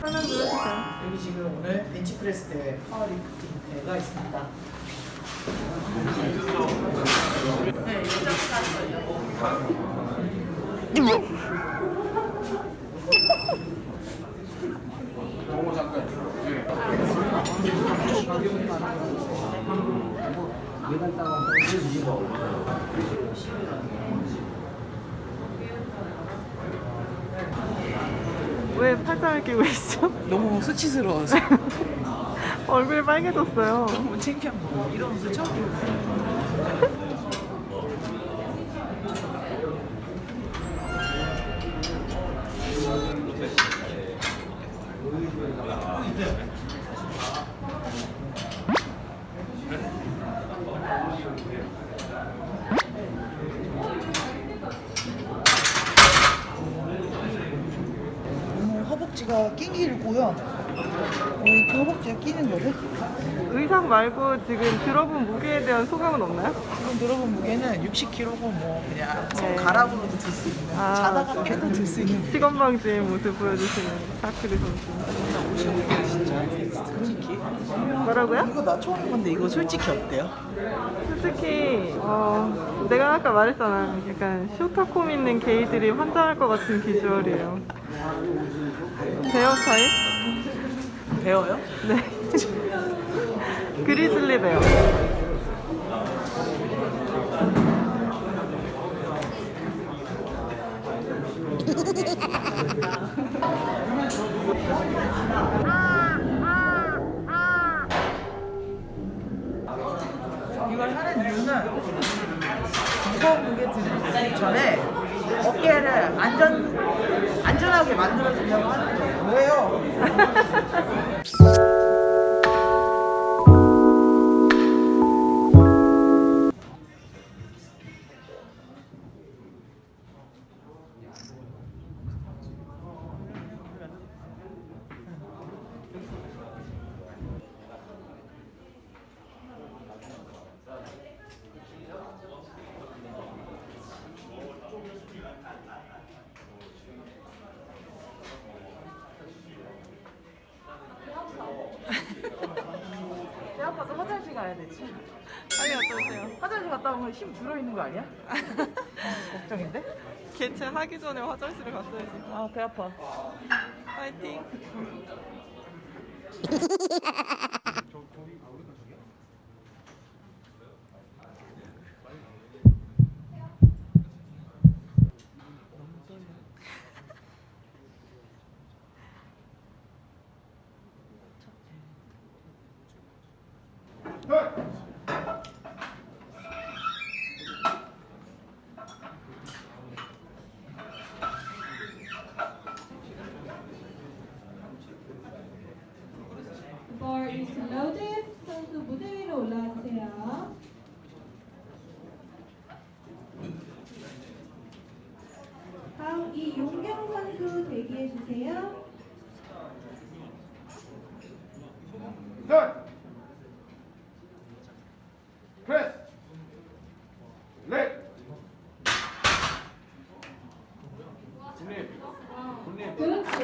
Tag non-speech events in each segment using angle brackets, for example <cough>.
설명 좀 해주세요. 여기 지금 오늘 벤치프레스 대회, 파워리프팅 대회가 있습니다. 네, 일장까지요. 왜 팔짱을 끼고 있죠? 너무 수치스러워서 얼굴이 빨개졌어요. 너무 창피한 거. 이런 옷을 처음 입었어요. 너무 허벅지가 끼길고요. 어, 이렇게 허벅지가 끼는 거를 의상 말고 지금 들어본 무게에 대한 소감은 없나요? 지금 들어본 무게는 60kg고 뭐 그냥 네. 가락으로도 들 수 있는 아, 자다가 깨도 들 수 있는 시건방지의 모습 보여주시는 샤크리 선수. 솔직히 뭐라고요? 이거 나 처음 입었는데 이거 솔직히 어때요? 솔직히 어, 내가 아까 말했잖아. 약간 쇼타콤 있는 게이들이 환장할 것 같은 비주얼이에요. 베어 타입? 배워요? 네. 그리즐리 베어. 이걸 하는 이유는 무거운 무게 들기 전에 어깨를 안전 안전하게 만들어주려고 하는 거예요. 뭐예요? <laughs> 빨리 어떠세요? 화장실 갔다 오면 힘 들어 있는 거 아니야? <laughs> 걱정인데? 개최하기 전에 화장실을 갔어야지. 아 배 아파. 파이팅. Bar is loaded. 선수 무대 위로 올라와 주세요. 다음 이용경 선수 대기해 주세요. 셋! 프레스! 넷!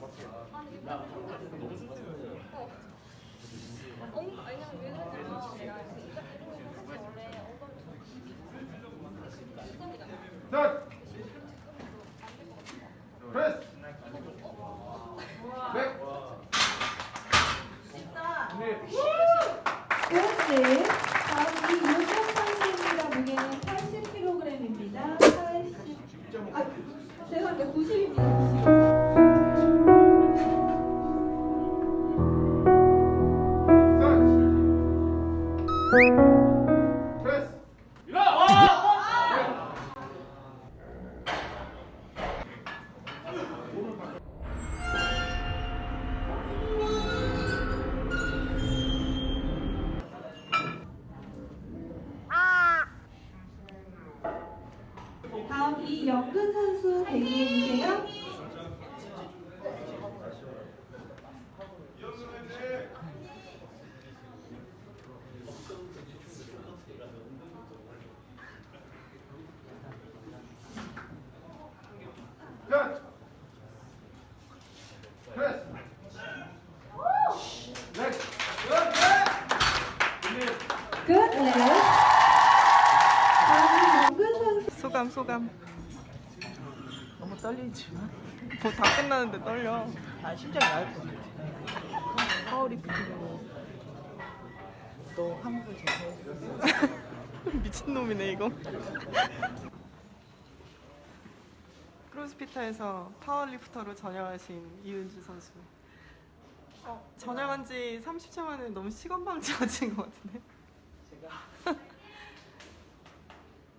bar is loaded. 선수 무대 위로 올라와 주세요. 다음 이 용경 선수 대기해 주세요. 셋! 프레스! 넷! 그렇지. 다음 이 용경 선수입니다. 무게는 80kg입니다. 80. 아, 죄송합니다. 90입니다. 90. 다음 이영근 선수 대기해 주세요. 자, 프레스. 넥스. 굿, 끝. 네. 다음 영근 선수. 소감 소감. 너무 떨리지만 뭐 다 끝나는데 떨려. 아 심장이 나을 것 같아. 파워리프팅으로 또 한국을 제패했어. 미친놈이네 이거. 크로스피터에서 파워리프터로 전향하신 이은주 선수. 어, 전향한 지 30초 만에 너무 시건방져진 것 같은데. 제가 <laughs>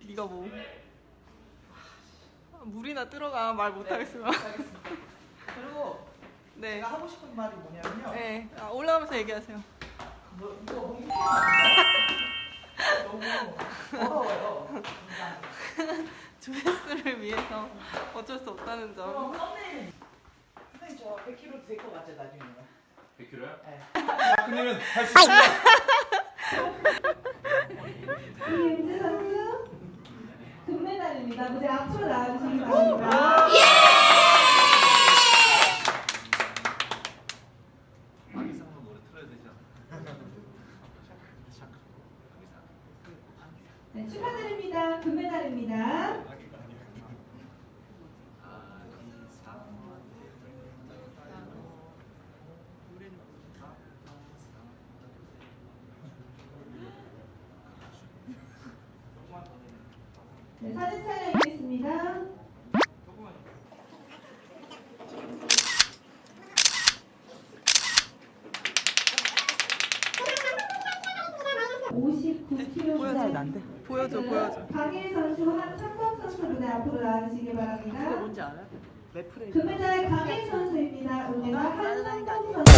네가 뭐? 아, 물이나 들어가 말 못하겠으면. 알겠습니다. 그리고 네. 제가 하고 싶은 말이 뭐냐면요. 네. 아, 올라오면서 얘기하세요. 뭐, 이거 너무 너무 어려워요. <laughs> 조회수를 위해서 어쩔 수 없다는 점. 그럼 썸네일 선생님 저 100kg 될 것 같죠 나중에. 100kg요? 네. 마크님은 할수 있습니다. 이 금메달입니다. 무대 앞으로 나와주시기 바랍니다. <laughs> 네, 축하드립니다. 금메달입니다. 네, 사진 촬영하겠습니다. 보여줘야 59kg 안 돼. 보여줘, 보여줘. 강일 선수, 한상범 선수 무대 앞으로 나와주시기 바랍니다. 뭔지 알아요? 레프레이. 금메달 강일 선수입니다. 오늘과 한상범 선수.